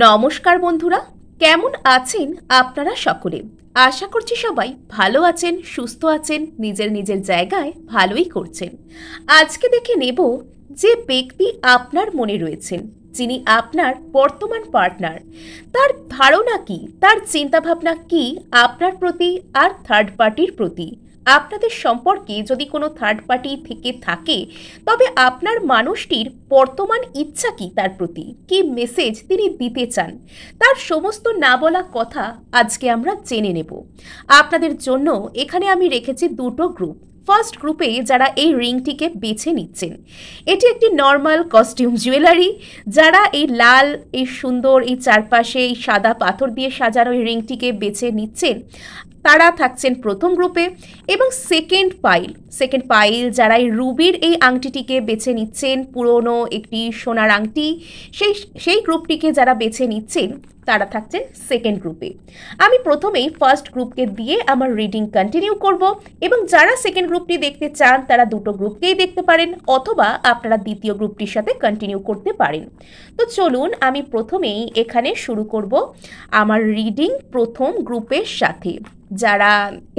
নমস্কার বন্ধুরা, কেমন আছেন আপনারা সকলে? আশা করছি সবাই ভালো আছেন, সুস্থ আছেন, নিজের নিজের জায়গায় ভালোই করছেন। আজকে দেখে নেব যে ব্যক্তি আপনার মনে রয়েছেন, যিনি আপনার বর্তমান পার্টনার। তার ধারণা কি, তার চিন্তাভাবনা কি আপনার প্রতি আর থার্ড পার্টির প্রতি? আপনাদের সম্পর্কে যদি কোনো থার্ড পার্টি থেকে থাকে, তবে আপনার মানুষটির বর্তমান ইচ্ছা কি তার প্রতি? কি মেসেজ তিনি দিতে চান? তার সমস্ত না বলা কথা আজকে আমরা জেনে নেব। আপনাদের জন্য এখানে আমি রেখেছি দুটো গ্রুপ ফার্স্ট গ্রুপে যারা এই রিংটিকে বেছে নিচ্ছেন, এটি একটি নর্মাল কস্টিউম জুয়েলারি যারা এই লাল, এই সুন্দর, এই চারপাশে এই সাদা পাথর দিয়ে সাজানো এই রিংটিকে বেছে নিচ্ছেন তারা থাকছেন প্রথম গ্রুপে এবং সেকেন্ড পাইল সেকেন্ড পাইল যারা এই রুবির এই আংটিটিকে বেছে নিচ্ছেন, পুরনো একটি সোনার আংটি, সেই সেই গ্রুপটিকে যারা বেছে নিচ্ছেন তারা থাকছে সেকেন্ড গ্রুপে আমি প্রথমেই ফার্স্ট গ্রুপকে দিয়ে আমার রিডিং কন্টিনিউ করব এবং যারা সেকেন্ড গ্রুপটি দেখতে চান, তারা দুটো গ্রুপকেই দেখতে পারেন অথবা আপনারা দ্বিতীয় গ্রুপটির সাথে কন্টিনিউ করতে পারেন। তো চলুন আমি প্রথমেই এখানে শুরু করব আমার রিডিং প্রথম গ্রুপের সাথে, যারা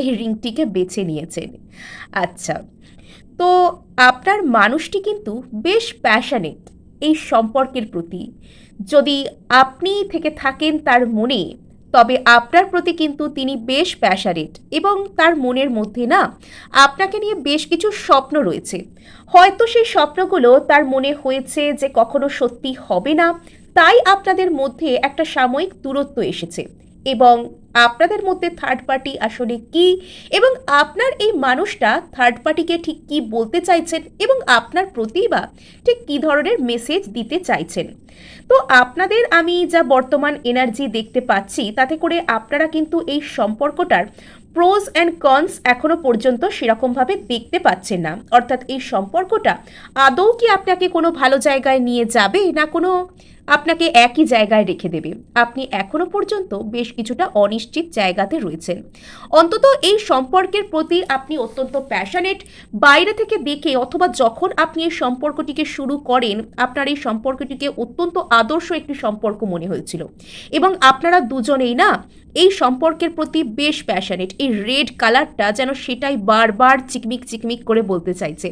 এই রিংটিকে বেছে নিয়েছেন। আচ্ছা তো আপনার মানুষটি কিন্তু বেশ প্যাশানেট এই সম্পর্কের প্রতি। যদি আপনি থেকে থাকেন তার মনে, তবে আপনার প্রতি কিন্তু তিনি বেশ প্যাশারেট এবং তার মনের মধ্যে না আপনাকে নিয়ে বেশ কিছু স্বপ্ন রয়েছে। হয়তো সেই স্বপ্নগুলো তার মনে হয়েছে যে কখনো সত্যি হবে না, তাই আপনাদের মধ্যে একটা সাময়িক দূরত্ব এসেছে। এবং আপনাদের মধ্যে থার্ড পার্টি আসলে কি? এবং আপনার এই মানুষটা থার্ড পার্টিকে ঠিক কি বলতে চাইছেন? এবং আপনার প্রতি বা ঠিক কী ধরনের মেসেজ দিতে চাইছেন? তো আপনাদের আমি যা বর্তমান এনার্জি দেখতে পাচ্ছি, তাতে করে আপনারা কিন্তু এই সম্পর্কটার প্রোজ অ্যান্ড কনস এখনও পর্যন্ত সেরকমভাবে দেখতে পাচ্ছেন না। অর্থাৎ এই সম্পর্কটা আদৌ কি আপনাকে কোনো ভালো জায়গায় নিয়ে যাবে না কোনো আপনাকে একই জায়গায় রেখে দেবে। আপনি এখনও পর্যন্ত বেশ কিছুটা অনিশ্চিত জায়গাতে রয়েছেন। অন্তত এই সম্পর্কের প্রতি আপনি অত্যন্ত প্যাশনেট বাইরে থেকে দেখে অথবা যখন আপনি এই সম্পর্কটিকে শুরু করেন, আপনার এই সম্পর্কটিকে অত্যন্ত আদর্শ একটি সম্পর্ক মনে হয়েছিল। এবং আপনারা দুজনেই না, এই সম্পর্কের প্রতি বেশ প্যাশনেট এই রেড কালারটা যেন সেটাই বারবার চিকমিক চিকমিক করে বলতে চাইছে।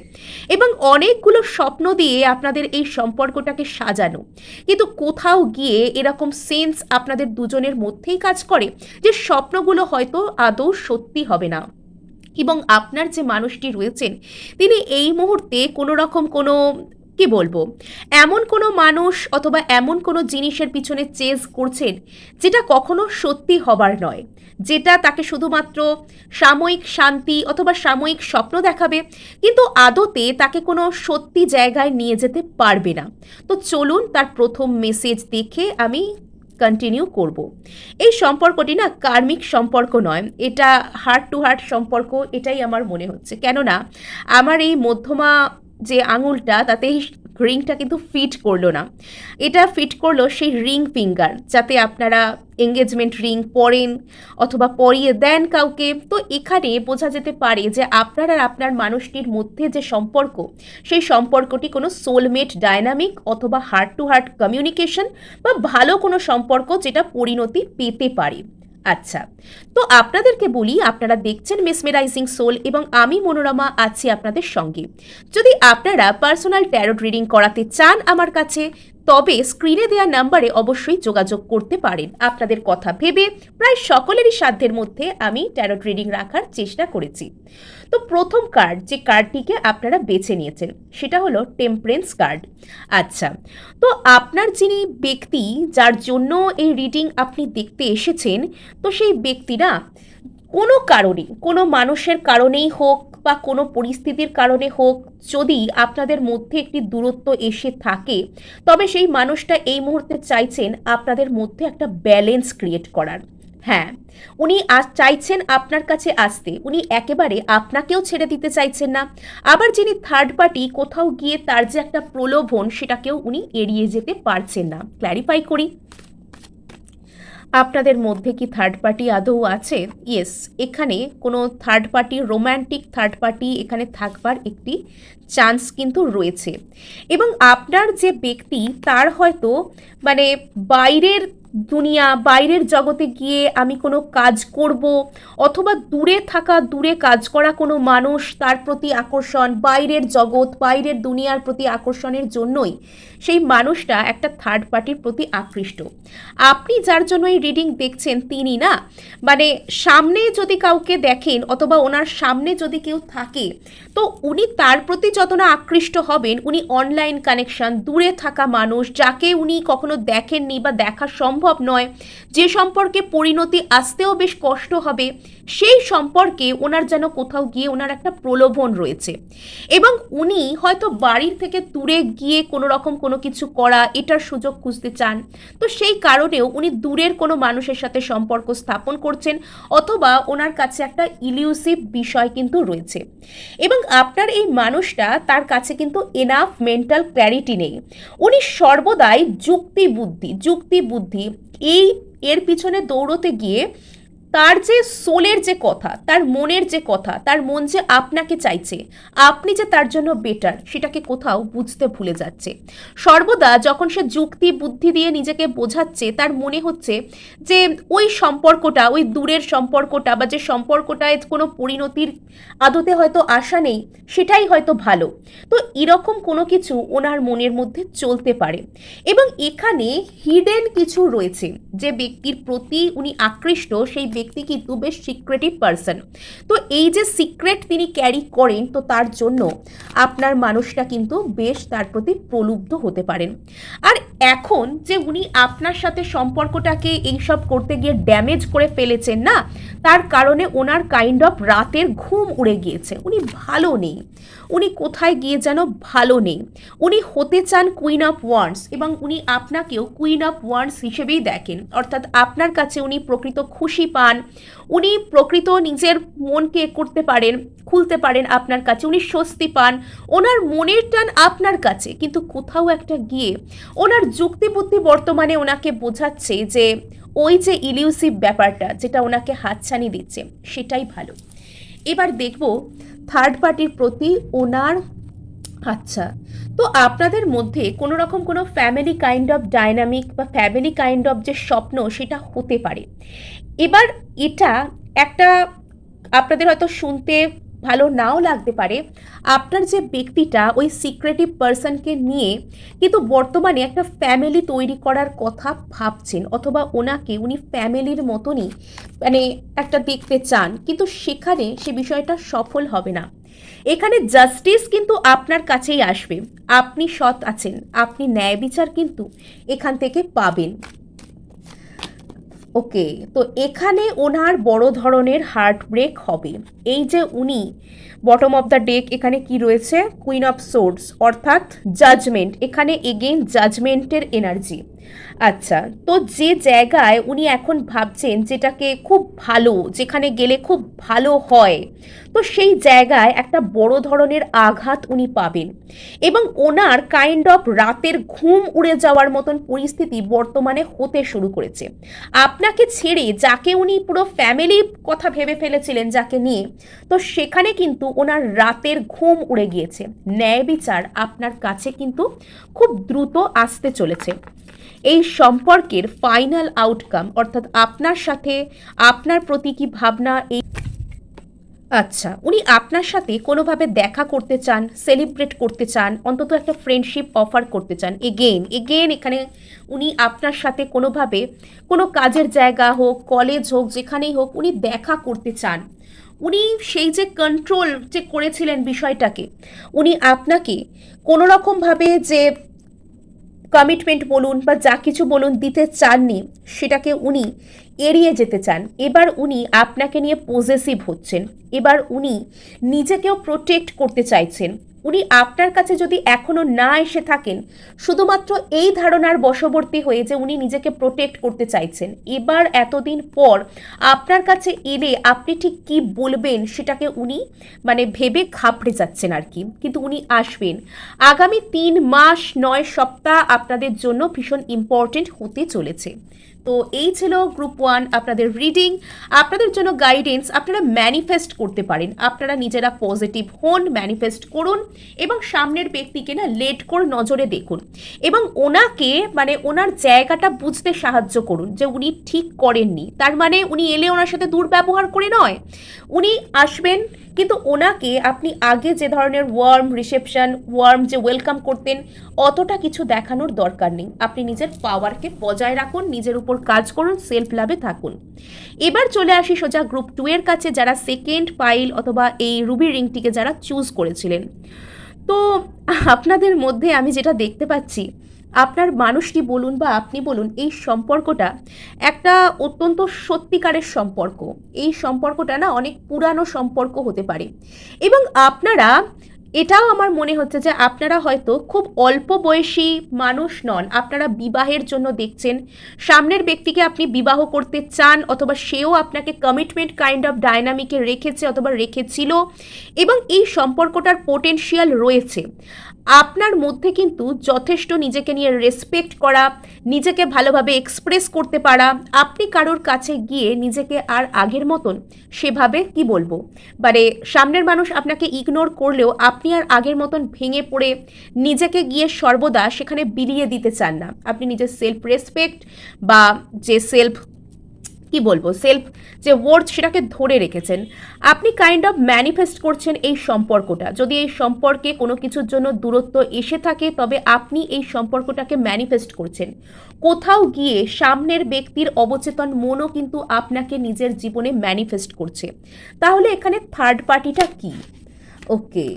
এবং অনেকগুলো স্বপ্ন দিয়ে আপনাদের এই সম্পর্কটাকে সাজানো। কিন্তু কোথাও গিয়ে এরকম সেন্স আপনাদের দুজনের মধ্যেই কাজ করে যে স্বপ্নগুলো হয়তো আদৌ সত্যি হবে না। এবং আপনার যে মানুষটি রয়েছেন, তিনি এই মুহূর্তে কোনো রকম কোনো কি বলব? এমন কোনো মানুষ অথবা এমন কোনো জিনিসের পিছনে চেজ করছেন যেটা কখনো সত্যি হবার নয়, যেটা তাকে শুধুমাত্র সাময়িক শান্তি অথবা সাময়িক স্বপ্ন দেখাবে, কিন্তু আদতে তাকে কোনো সত্যি জায়গায় নিয়ে যেতে পারবে না। তো চলুন তার প্রথম মেসেজ দেখে আমি কন্টিনিউ করব। এই সম্পর্কটি না কার্মিক সম্পর্ক নয়, এটা হার্ট টু হার্ট সম্পর্ক, এটাই আমার মনে হচ্ছে। কেননা, আমার এই মধ্যমা যে আঙুলটা, তাতে রিংটা কিন্তু ফিট করল না। এটা ফিট করল সেই রিং ফিঙ্গার, যাতে আপনারা এঙ্গেজমেন্ট রিং পরেন অথবা পরিয়ে দেন কাউকে। তো এখানে বোঝা যেতে পারে যে আপনার আর আপনার মানুষটির মধ্যে যে সম্পর্ক, সেই সম্পর্কটি কোনো সোলমেট ডায়নামিক অথবা হার্ট টু হার্ট কমিউনিকেশন বা ভালো কোনো সম্পর্ক যেটা পরিণতি পেতে পারে। আচ্ছা তো আপনাদেরকে বলি, আপনারা দেখছেন মেসমেরাইজিং সোল এবং আমি মনোরমা আছি আপনাদের সঙ্গে। যদি আপনারা পার্সোনাল ট্যারোট রিডিং করাতে চান আমার কাছে তবে স্ক্রিনে দেওয়া নাম্বারে অবশ্যই যোগাযোগ করতে পারেন। আপনাদের কথা ভেবে প্রায় সকলেরই সাধ্যের মধ্যে আমি ট্যারোট রিডিং রাখার চেষ্টা করেছি। তো প্রথম কার্ড যে কার্ডটিকে আপনারা বেছে নিয়েছেন, সেটা হলো টেম্পারেন্স কার্ড আচ্ছা তো আপনার যিনি ব্যক্তি যার জন্য এই রিডিং আপনি দেখতে এসেছেন, তো সেই ব্যক্তিরা কোনো কারণে, কোনো মানুষের কারণেই হোক বা কোনো পরিস্থিতির কারণে হোক, যদি আপনাদের মধ্যে একটি দূরত্ব এসে থাকে, তবে সেই মানুষটা এই মুহূর্তে চাইছেন আপনাদের মধ্যে একটা ব্যালেন্স ক্রিয়েট করার। হ্যাঁ উনি আজ চাইছেন আপনার কাছে আসতে। উনি একেবারে আপনাকেও ছেড়ে দিতে চাইছেন না। আবার যিনি থার্ড পার্টি কোথাও গিয়ে তার যে একটা প্রলোভন, সেটাকেও উনি এড়িয়ে যেতে পারছেন না। ক্ল্যারিফাই করি। আপনাদের মধ্যে কি থার্ড পার্টি আদৌ আছে? ইয়েস এখানে কোনো third party romantic third party এখানে থাকবার একটি চান্স কিন্তু রয়েছে। এবং আপনার যে ব্যক্তি, তার হয়তো মানে বাইরের দুনিয়া, বাইরের জগতে গিয়ে আমি কোনো কাজ করব অথবা দূরে থাকা, দূরে কাজ করা কোনো মানুষ তার প্রতি আকর্ষণ, বাইরের জগৎ, বাইরের দুনিয়ার প্রতি আকর্ষণের জন্যই। সেই মানুষটা একটা থার্ড পার্টির প্রতি আকৃষ্ট। আপনি যার জন্য এই রিডিং দেখছেন তিনি না। মানে সামনে যদি কাউকে দেখেন অথবা ওনার সামনে যদি কেউ থাকে, তো উনি তার প্রতি যত না আকৃষ্ট হবেন, উনি অনলাইন কানেকশন দূরে থাকা মানুষ, যাকে উনি কখনো দেখেননি বা দেখা সম্ভব নয়। যে সম্পর্কে পরিণতি আসতেও বেশ কষ্ট হবে, সেই সম্পর্কে ওনার যেন কোথাও গিয়ে ওনার একটা প্রলোভন রয়েছে। এবং উনি হয়তো বাড়ির থেকে দূরে গিয়ে কোনো রকম কোনো কিছু করা, এটার সুযোগ খুঁজতে চান। তো সেই কারণেও উনি দূরের কোনো মানুষের সাথে সম্পর্ক স্থাপন করছেন অথবা ওনার কাছে একটা ইলিউসিভ বিষয় কিন্তু রয়েছে। এবং আপনার এই মানুষটা তার কাছে কিন্তু এনাফ মেন্টাল ক্ল্যারিটি নেই। উনি সর্বদাই যুক্তি বুদ্ধি যুক্তি বুদ্ধি এই এর পিছনে দৌড়তে গিয়ে তার যে সোলের যে কথা, তার মনের যে কথা, তার মন যে আপনাকে চাইছে, আপনি যে তার জন্য বেটার সেটাকে কোথাও বুঝতে ভুলে যাচ্ছে। সর্বদা যখন সে যুক্তি, বুদ্ধি দিয়ে নিজেকে বোঝাচ্ছে, তার মনে হচ্ছে যে ওই সম্পর্কটা, ওই দূরের সম্পর্কটা বা যে সম্পর্কটায় কোনো পরিণতির আদতে হয়তো আশা নেই, সেটাই হয়তো ভালো। তো এরকম কোনো কিছু ওনার মনের মধ্যে চলতে পারে। এবং এখানে হিডেন কিছু রয়েছে। যে ব্যক্তির প্রতি উনি আকৃষ্ট, সেই ব্যক্তি কিন্তু বেশ সিক্রেটিভ পারসন তো এই যে সিক্রেট তিনি ক্যারি করেন, তো তার জন্য আপনার মানুষটা কিন্তু বেশ তার প্রতি প্রলুব্ধ হতে পারেন। আর এখন যে উনি আপনার সাথে সম্পর্কটাকে এইসব করতে গিয়ে ড্যামেজ করে ফেলেছেন না, তার কারণে ওনার কাইন্ড অফ রাতের ঘুম উড়ে গিয়েছে। উনি ভালো নেই। উনি কোথায় গিয়ে যেন ভালো নেই। উনি হতে চান কুইন অফ ওয়ান্স এবং উনি আপনাকেও কুইন অফ ওয়ান্স হিসেবেই দেখেন। অর্থাৎ আপনার কাছে উনি প্রকৃত খুশি পান উনি প্রকৃত নিজের মনকে করতে পারেন, খুলতে পারেন আপনার কাছে। উনি স্বস্তি পান। ওনার মনের টান আপনার কাছে। কিন্তু কোথাও একটা গিয়ে ওনার যুক্তিবুদ্ধি বর্তমানে ওনাকে বোঝাচ্ছে যে ওই যে ইলিউসিভ ব্যাপারটা, যেটা ওনাকে হাতছানি দিচ্ছে, সেটাই ভালো। এবার দেখব থার্ড পার্টির প্রতি ওনার আচ্ছা তো আপনাদের মধ্যে কোনো রকম কোনো ফ্যামিলি কাইন্ড অফ ডাইনামিক বা ফ্যামিলি কাইন্ড অফ যে স্বপ্ন সেটা হতে পারে। এবার এটা একটা আপনাদের হয়তো শুনতে ভালো নাও লাগতে পারে, আপনার যে ব্যক্তিটা ওই সিক্রেটিভ পার্সনকে নিয়ে কিন্তু বর্তমানে একটা ফ্যামিলি তৈরি করার কথা ভাবছেন অথবা ওনাকে উনি ফ্যামিলির মতনই মানে একটা দেখতে চান, কিন্তু সেখানে সে বিষয়টা সফল হবে না। এখানে জাস্টিস কিন্তু আপনার কাছেই আসবে, আপনি সৎ আছেন, আপনি ন্যায় বিচার কিন্তু এখান থেকে পাবেন। ওকে, তো এখানে ওনার বড় ধরনের হার্ট ব্রেক হবে। এই যে উনি বটম অফ দ্য ডেক এখানে কি রয়েছে? কুইন অফ সোর্স অর্থাৎ জাজমেন্ট এখানে এগেন জাজমেন্টের এনার্জি আচ্ছা তো যে জায়গায় উনি এখন ভাবছেন যেটাকে খুব ভালো, যেখানে গেলে খুব ভালো হয়, তো সেই জায়গায় একটা বড় ধরনের আঘাত উনি পাবেন। এবং ওনার কাইন্ড অফ রাতের ঘুম উড়ে যাওয়ার মতন পরিস্থিতি বর্তমানে হতে শুরু করেছে। আপনাকে ছেড়ে যাকে উনি পুরো ফ্যামিলি কথা ভেবে ফেলেছিলেন যাকে নিয়ে, তো সেখানে কিন্তু ওনার রাতের ঘুম উড়ে গিয়েছে। ন্যায় বিচার আপনার কাছে কিন্তু খুব দ্রুত আসতে চলেছে। এই সম্পর্কের ফাইনাল আউটকাম অর্থাৎ আপনার সাথে আপনার প্রতি কি ভাবনা এই আচ্ছা উনি আপনার সাথে কোনোভাবে দেখা করতে চান সেলিব্রেট করতে চান, অন্তত একটা ফ্রেন্ডশিপ অফার করতে চান এগেন এগেন এখানে উনি আপনার সাথে কোনোভাবে কোনো কাজের জায়গা হোক কলেজ হোক, যেখানেই হোক, উনি দেখা করতে চান। উনি সেই যে কন্ট্রোল যে করেছিলেন বিষয়টাকে, উনি আপনাকে কোনো রকমভাবে যে কমিটমেন্ট বলুন বা যা কিছু বলুন দিতে চাননি, সেটাকে উনি এড়িয়ে যেতে চান। এবার উনি আপনাকে নিয়ে পজেসিভ হচ্ছেন। এবার উনি নিজেকেও প্রোটেক্ট করতে চাইছেন। উনি আপনার কাছে যদি এখনও না এসে থাকেন, শুধুমাত্র এই ধারণার বশবর্তী হয়ে যে উনি নিজেকে প্রোটেক্ট করতে চাইছেন, এবার এতদিন পর আপনার কাছে এলে আপনি ঠিক কি বলবেন সেটাকে উনি মানে ভেবে ঘাবড়ে যাচ্ছেন আর কি, কিন্তু উনি আসবেন। আগামী তিন মাস, নয় সপ্তাহ আপনাদের জন্য ভীষণ ইম্পর্টেন্ট হতে চলেছে। তো এই ছিল গ্রুপ ওয়ান আপনাদের রিডিং আপনাদের জন্য গাইডেন্স আপনারা ম্যানিফেস্ট করতে পারেন। আপনারা নিজেরা পজিটিভ হন ম্যানিফেস্ট করুন এবং সামনের ব্যক্তিকে না লেট করে নজরে দেখুন। এবং ওনাকে মানে ওনার জায়গাটা বুঝতে সাহায্য করুন যে উনি ঠিক করেননি। তার মানে উনি এলে ওনার সাথে দুর্ব্যবহার করে নয়। উনি আসবেন, কিন্তু ওনাকে আপনি আগে যে ধরনের ওয়ার্ম রিসেপশন ওয়ার্ম যে ওয়েলকাম করতেন, অতটা কিছু দেখানোর দরকার নেই। আপনি নিজের পাওয়ারকে বজায় রাখুন, নিজের উপর কাজ করুন সেলফ লাভে থাকুন। এবার চলে আসি সোজা গ্রুপ টু এর কাছে যারা সেকেন্ড পাইল অথবা এই রুবি রিংটিকে যারা চুজ করেছিলেন। তো আপনাদের মধ্যে আমি যেটা দেখতে পাচ্ছি, আপনার মানুষটি বলুন বা আপনি বলুন, এই সম্পর্কটা একটা অত্যন্ত সত্যিকারের সম্পর্ক। এই সম্পর্কটা না অনেক পুরানো সম্পর্ক হতে পারে। এবং আপনারা এটাও আমার মনে হচ্ছে যে আপনারা হয়তো খুব অল্প বয়সী মানুষ নন। আপনারা বিবাহের জন্য দেখছেন। সামনের ব্যক্তিকে আপনি বিবাহ করতে চান অথবা সেও আপনাকে কমিটমেন্ট কাইন্ড অফ ডায়নামিকে রেখেছে অথবা রেখেছিল এবং এই সম্পর্কটার পোটেনশিয়াল রয়েছে। আপনার মধ্যে কিন্তু যথেষ্ট নিজেকে নিয়ে রেসপেক্ট করা নিজেকে ভালোভাবে এক্সপ্রেস করতে পারা, আপনি কারোর কাছে গিয়ে নিজেকে আর আগের মতন সেভাবে কি বলব? মানে সামনের মানুষ আপনাকে ইগনোর করলেও আপনি আর আগের মতন ভেঙে পড়ে নিজেকে গিয়ে সর্বদা সেখানে বিলিয়ে দিতে চান না। আপনি নিজের সেলফ রেসপেক্ট বা যে সেলফ কি বলব সেলফ যে ওয়ার্ড সেটাকে ধরে রেখেছেন। আপনি কাইন্ড অফ ম্যানিফেস্ট করছেন এই সম্পর্কটা। যদি এই সম্পর্কে কোনো কিছুর জন্য দূরত্ব এসে থাকে, তবে আপনি এই সম্পর্কটাকে ম্যানিফেস্ট করছেন। কোথাও গিয়ে সামনের ব্যক্তির অবচেতন মনও কিন্তু আপনাকে নিজের জীবনে ম্যানিফেস্ট করছে। তাহলে এখানে থার্ড পার্টিটা কি? ওকে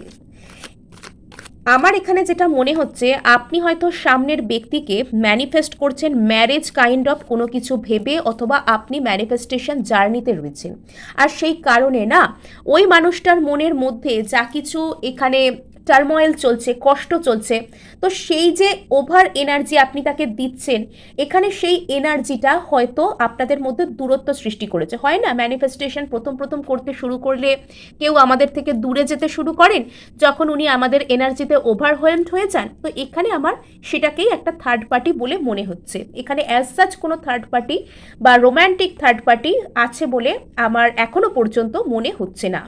আমার এখানে যেটা মনে হচ্ছে, আপনি হয়তো সামনের ব্যক্তিকে ম্যানিফেস্ট করছেন ম্যারেজ কাইন্ড অফ কোনো কিছু ভেবে অথবা আপনি ম্যানিফেস্টেশন জার্নিতে রয়েছেন। আর সেই কারণে না, ওই মানুষটার মনের মধ্যে যা কিছু এখানে টার্ময়েল চলছে, কষ্ট চলছে। তো সেই যে ওভার এনার্জি আপনি তাকে দিচ্ছেন, এখানে সেই এনার্জিটা হয়তো আপনাদের মধ্যে দূরত্ব সৃষ্টি করেছে। হয় না? ম্যানিফেস্টেশন প্রথম প্রথম করতে শুরু করলে কেউ আমাদের থেকে দূরে যেতে শুরু করেন, যখন উনি আমাদের এনার্জিতে ওভারওয়েলড হয়ে যান। তো এখানে আমার সেটাকেই একটা থার্ড পার্টি বলে মনে হচ্ছে। এখানে অ্যাজ সাচ কোনো থার্ড পার্টি বা রোম্যান্টিক থার্ড পার্টি আছে বলে আমার এখনও পর্যন্ত মনে হচ্ছে না।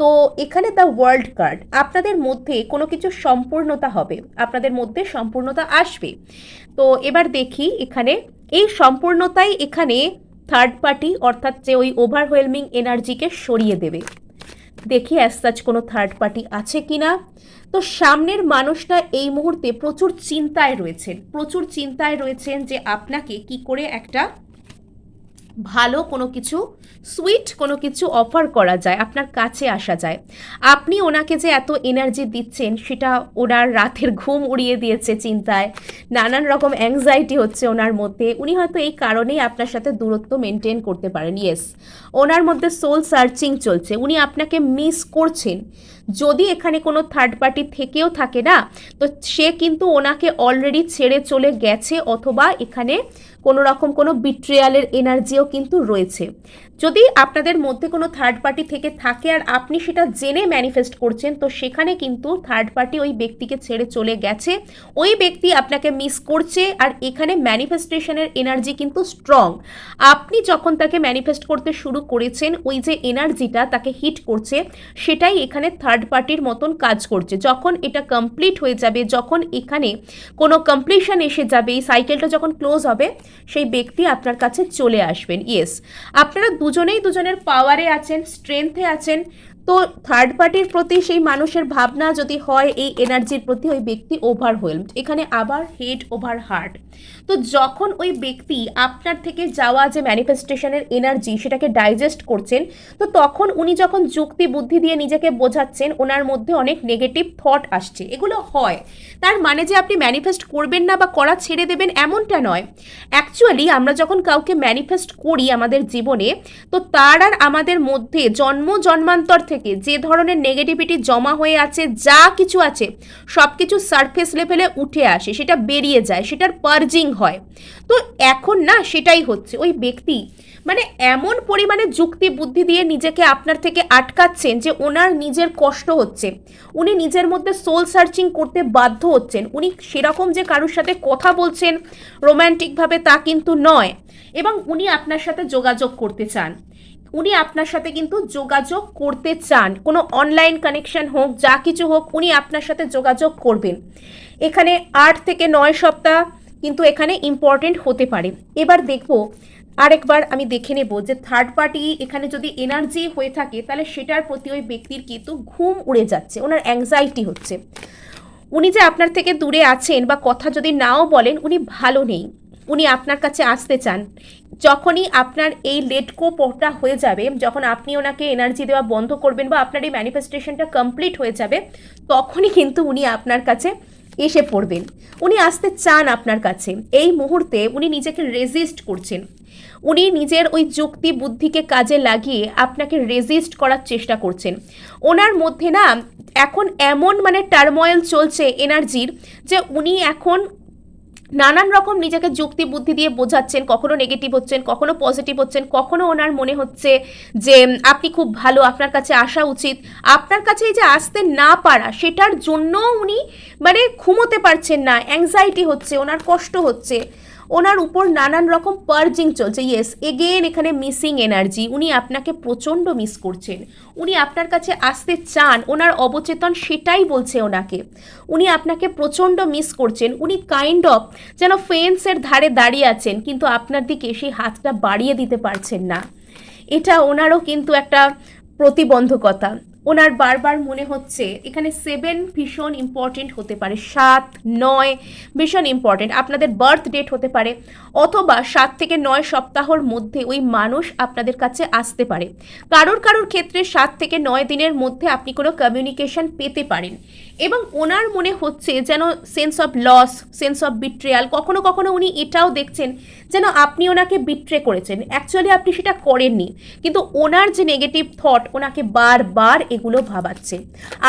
তো এখানে দ্য ওয়ার্ল্ড কার্ড আপনাদের মধ্যে কোনো কিছু সম্পূর্ণতা হবে, আপনাদের মধ্যে সম্পূর্ণতা আসবে। তো এবার দেখি এখানে, এই সম্পূর্ণতাই এখানে থার্ড পার্টি অর্থাৎ যে ওই ওভারওয়েলমিং এনার্জিকে সরিয়ে দেবে। দেখি অ্যাজ সাচ কোনো থার্ড পার্টি আছে কি না তো সামনের মানুষটা এই মুহূর্তে প্রচুর চিন্তায় রয়েছেন, প্রচুর চিন্তায় রয়েছেন যে আপনাকে কি করে একটা ভালো কোনো কিছু সুইট কোনো কিছু অফার করা যায়, আপনার কাছে আসা যায়। আপনি ওনাকে যে এত এনার্জি দিচ্ছেন, সেটা ওনার রাতের ঘুম উড়িয়ে দিয়েছে চিন্তায়। নানান রকম অ্যাংজাইটি হচ্ছে ওনার মধ্যে। উনি হয়তো এই কারণেই আপনার সাথে দূরত্ব মেনটেন করতে পারেন। ইয়েস ওনার মধ্যে সোল সার্চিং চলছে। উনি আপনাকে মিস করছেন। যদি এখানে কোনো থার্ড পার্টি থেকেও থাকে না, তো সে কিন্তু ওনাকে অলরেডি ছেড়ে চলে গেছে অথবা এখানে কোনো রকম কোনো বিট্রিয়ালের এনার্জিও কিন্তু রয়েছে। যদি আপনাদের মধ্যে কোনো থার্ড পার্টি থেকে থাকে আর আপনি সেটা জেনে ম্যানিফেস্ট করছেন, তো সেখানে কিন্তু থার্ড পার্টি ওই ব্যক্তিকে ছেড়ে চলে গেছে। ওই ব্যক্তি আপনাকে মিস করছে আর এখানে ম্যানিফেস্টেশনের এনার্জি কিন্তু স্ট্রং আপনি যখন তাকে ম্যানিফেস্ট করতে শুরু করেছেন, ওই যে এনার্জিটা তাকে হিট করছে, সেটাই এখানে থার্ড পার্টির মতন কাজ করছে। যখন এটা কমপ্লিট হয়ে যাবে, যখন এখানে কোনো কমপ্লিশন এসে যাবে, এই সাইকেলটা যখন ক্লোজ হবে, সেই ব্যক্তি আপনার কাছে চলে আসবেন। ইয়েস আপনারা দুজনেই দুজনের পাওয়ারে আছেন স্ট্রেংথে আছেন। তো থার্ড পার্টির প্রতি সেই মানুষের ভাবনা যদি হয়, এই এনার্জির প্রতি ওই ব্যক্তি ওভারওয়েলমড এখানে আবার হেড ওভার হার্ট তো যখন ওই ব্যক্তি আপনার থেকে যাওয়া যে ম্যানিফেস্টেশনের এনার্জি সেটাকে ডাইজেস্ট করছেন, তো তখন উনি যখন যুক্তি বুদ্ধি দিয়ে নিজেকে বোঝাচ্ছেন, ওনার মধ্যে অনেক নেগেটিভ থট আসছে। এগুলো হয়। তার মানে যে আপনি ম্যানিফেস্ট করবেন না বা করা ছেড়ে দেবেন এমনটা নয়। অ্যাকচুয়ালি আমরা যখন কাউকে ম্যানিফেস্ট করি আমাদের জীবনে, তো তার আর আমাদের মধ্যে জন্ম, জন্মান্তর থেকে যে ধরনের নেগেটিভিটি জমা হয়ে আছে, যা কিছু আছে সব কিছু সারফেস লেভেলে উঠে আসে, সেটা বেরিয়ে যায়, সেটার পার্জিং হয়। তো এখন না সেটাই হচ্ছে, ওই ব্যক্তি মানে এমন পরিমাণে যুক্তি বুদ্ধি দিয়ে নিজেকে আপনার থেকে আটকাচ্ছেন যে ওনার নিজের কষ্ট হচ্ছে, উনি নিজের মধ্যে সোল সার্চিং করতে বাধ্য হচ্ছেন, উনি সেরকম যে কারোর সাথে কথা বলছেন রোম্যান্টিকভাবে তা কিন্তু নয় এবং উনি আপনার সাথে যোগাযোগ করতে চান। উনি আপনার সাথে কিন্তু যোগাযোগ করতে চান, কোনো অনলাইন কানেকশন হোক, যা কিছু হোক, উনি আপনার সাথে যোগাযোগ করবেন। এখানে আট থেকে নয় সপ্তাহ কিন্তু এখানে ইম্পর্টেন্ট হতে পারে। এবার দেখব, আরেকবার আমি দেখে নেব যে থার্ড পার্টি এখানে যদি এনার্জি হয়ে থাকে, তাহলে সেটার প্রতি ওই ব্যক্তির কিন্তু ঘুম উড়ে যাচ্ছে, ওনার অ্যাংজাইটি হচ্ছে। উনি যে আপনার থেকে দূরে আছেন বা কথা যদি নাও বলেন, উনি ভালো নেই। উনি আপনার কাছে আসতে চান। যখনই আপনার এই লেটকো পটা হয়ে যাবে, যখন আপনি ওনাকে এনার্জি দেওয়া বন্ধ করবেন বা আপনার এই ম্যানিফেস্টেশনটা কমপ্লিট হয়ে যাবে, তখনই কিন্তু উনি আপনার কাছে এসে পড়বেন। উনি আসতে চান আপনার কাছে। এই মুহূর্তে উনি নিজেকে রেজিস্ট করছেন। উনি নিজের ওই যুক্তি বুদ্ধিকে কাজে লাগিয়ে আপনাকে রেজিস্ট করার চেষ্টা করছেন। ওনার মধ্যে না এখন এমন মানে টার্ময়েল চলছে এনার্জির যে উনি এখন নানান রকম নিজেকে যুক্তি বুদ্ধি দিয়ে বোঝাচ্ছেন, কখনো নেগেটিভ হচ্ছেন, কখনো পজিটিভ হচ্ছেন, কখনো ওনার মনে হচ্ছে যে আপনি খুব ভালো, আপনার কাছে আসা উচিত। আপনার কাছে এই যে আসতে না পারা, সেটার জন্য উনি মানে ঘুমোতে পারছেন না অ্যাংজাইটি হচ্ছে, ওনার কষ্ট হচ্ছে। ওনার উপর নানান রকম পার্জিং চলছে। ইয়েস এগেন এখানে মিসিং এনার্জি উনি আপনাকে প্রচণ্ড মিস করছেন। উনি আপনার কাছে আসতে চান, ওনার অবচেতন সেটাই বলছে ওনাকে। উনি আপনাকে প্রচণ্ড মিস করছেন। উনি কাইন্ড অফ যেন ফেন্সের ধারে দাঁড়িয়ে আছেন, কিন্তু আপনার দিকে সেই হাতটা বাড়িয়ে দিতে পারছেন না। এটা ওনারও কিন্তু একটা প্রতিবন্ধকতা। ওনার বারবার মনে হচ্ছে এখানে সেভেন ভীষণ ইম্পর্টেন্ট হতে পারে, সাত, নয় ভীষণ ইম্পর্টেন্ট আপনাদের বার্থ ডেট হতে পারে অথবা সাত থেকে নয় সপ্তাহর মধ্যে ওই মানুষ আপনাদের কাছে আসতে পারে। কারোর কারোর ক্ষেত্রে সাত থেকে নয় দিনের মধ্যে আপনি কোনো কমিউনিকেশন পেতে পারেন। এবং ওনার মনে হচ্ছে যেন sense of loss sense of betrayal কখনো কখনো উনি এটাও দেখছেন যেন আপনি ওনাকে বিট্রে করেছেন। অ্যাকচুয়ালি আপনি সেটা করেননি, কিন্তু ওনার যে নেগেটিভ থট ওনাকে বারবার এগুলো ভাবাচ্ছে।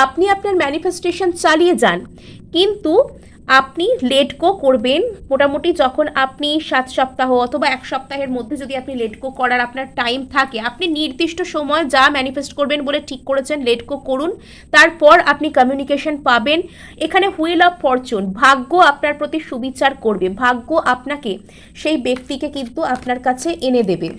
আপনি আপনার ম্যানিফেস্টেশন চালিয়ে যান, কিন্তু আপনি লেট গো করবেন। মোটামুটি যখন আপনি সাত সপ্তাহ অথবা এক সপ্তাহের মধ্যে যদি আপনি লেট গো করার আপনার টাইম থাকে, আপনি নির্দিষ্ট সময় যা ম্যানিফেস্ট করবেন বলে ঠিক করেছেন লেট গো করুন। তারপর আপনি কমিউনিকেশন পাবেন। এখানে হুইল অফ ফরচুন ভাগ্য আপনার প্রতি সুবিচার করবে। ভাগ্য আপনাকে সেই ব্যক্তিকে কিন্তু আপনার কাছে এনে দেবে।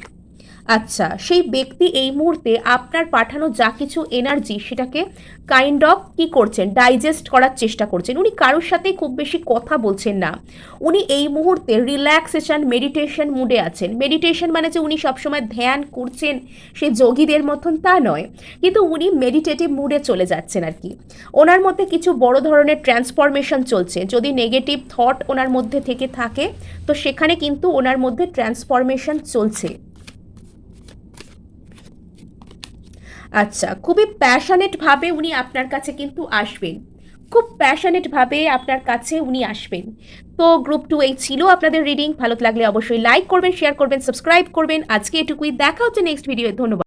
আচ্ছা সেই ব্যক্তি এই মুহূর্তে আপনার পাঠানো যা কিছু এনার্জি সেটাকে কাইন্ড অফ কি করছেন ডাইজেস্ট করার চেষ্টা করছেন। উনি কারোর সাথে খুব বেশি কথা বলছেন না। উনি এই মুহূর্তে রিল্যাক্সেশন মেডিটেশন মুডে আছেন। মেডিটেশন মানে যে উনি সবসময় ধ্যান করছেন, সে যোগীদের মতন তা নয়। কিন্তু উনি মেডিটেটিভ মুডে চলে যাচ্ছেন আর কি। ওনার মধ্যে কিছু বড় ধরনের ট্রান্সফরমেশন চলছে। যদি নেগেটিভ থট ওনার মধ্যে থেকে থাকে, তো সেখানে কিন্তু ওনার মধ্যে ট্রান্সফরমেশন চলছে। আচ্ছা খুবই প্যাশনেটভাবে উনি আপনার কাছে কিন্তু আসবেন। খুব প্যাশনেটভাবে আপনার কাছে উনি আসবেন। তো গ্রুপ টু এই ছিল আপনাদের রিডিং ভালো লাগলে অবশ্যই লাইক করবেন শেয়ার করবেন সাবস্ক্রাইব করবেন। আজকে এটুকুই। দেখা হচ্ছে নেক্সট ভিডিও ধন্যবাদ।